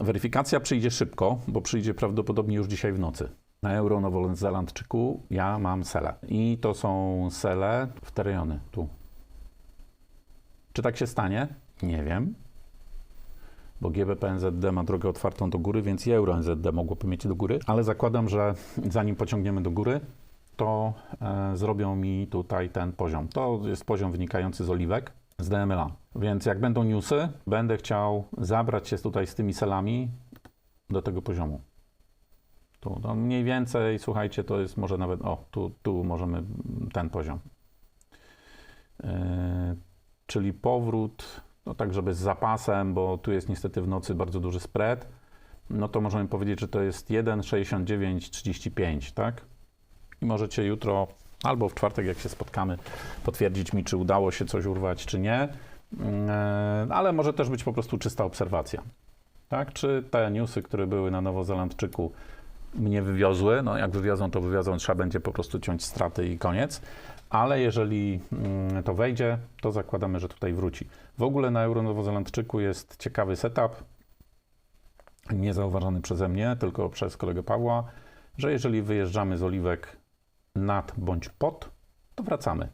Weryfikacja przyjdzie szybko, bo przyjdzie prawdopodobnie już dzisiaj w nocy. Na Euro Nowozelandczyku ja mam sele. I to są sele w te rejony, tu. Czy tak się stanie? Nie wiem. Bo GBP NZD ma drogę otwartą do góry, więc i Euro NZD mogłoby mieć do góry. Ale zakładam, że zanim pociągniemy do góry, to e, zrobią mi tutaj ten poziom. To jest poziom wynikający z oliwek, z DMLA. Więc jak będą newsy, będę chciał zabrać się tutaj z tymi selami do tego poziomu. Tu, no mniej więcej, słuchajcie, to jest może nawet, o, tu, tu możemy ten poziom. E, czyli powrót, no tak, żeby z zapasem, bo tu jest niestety w nocy bardzo duży spread, no to możemy powiedzieć, że to jest 1,6935, tak? I możecie jutro albo w czwartek, jak się spotkamy, potwierdzić mi, czy udało się coś urwać, czy nie. E, Ale może też być po prostu czysta obserwacja. Tak? Czy te newsy, które były na Nowozelandczyku, mnie wywiozły? No, jak wywiozą, to wywiozą, trzeba będzie po prostu ciąć straty i koniec. Ale jeżeli mm, to wejdzie, to zakładamy, że tutaj wróci. W ogóle na Euro Nowozelandczyku jest ciekawy setup, nie zauważony przeze mnie, tylko przez kolegę Pawła, że jeżeli wyjeżdżamy z oliwek nad bądź pod, to wracamy.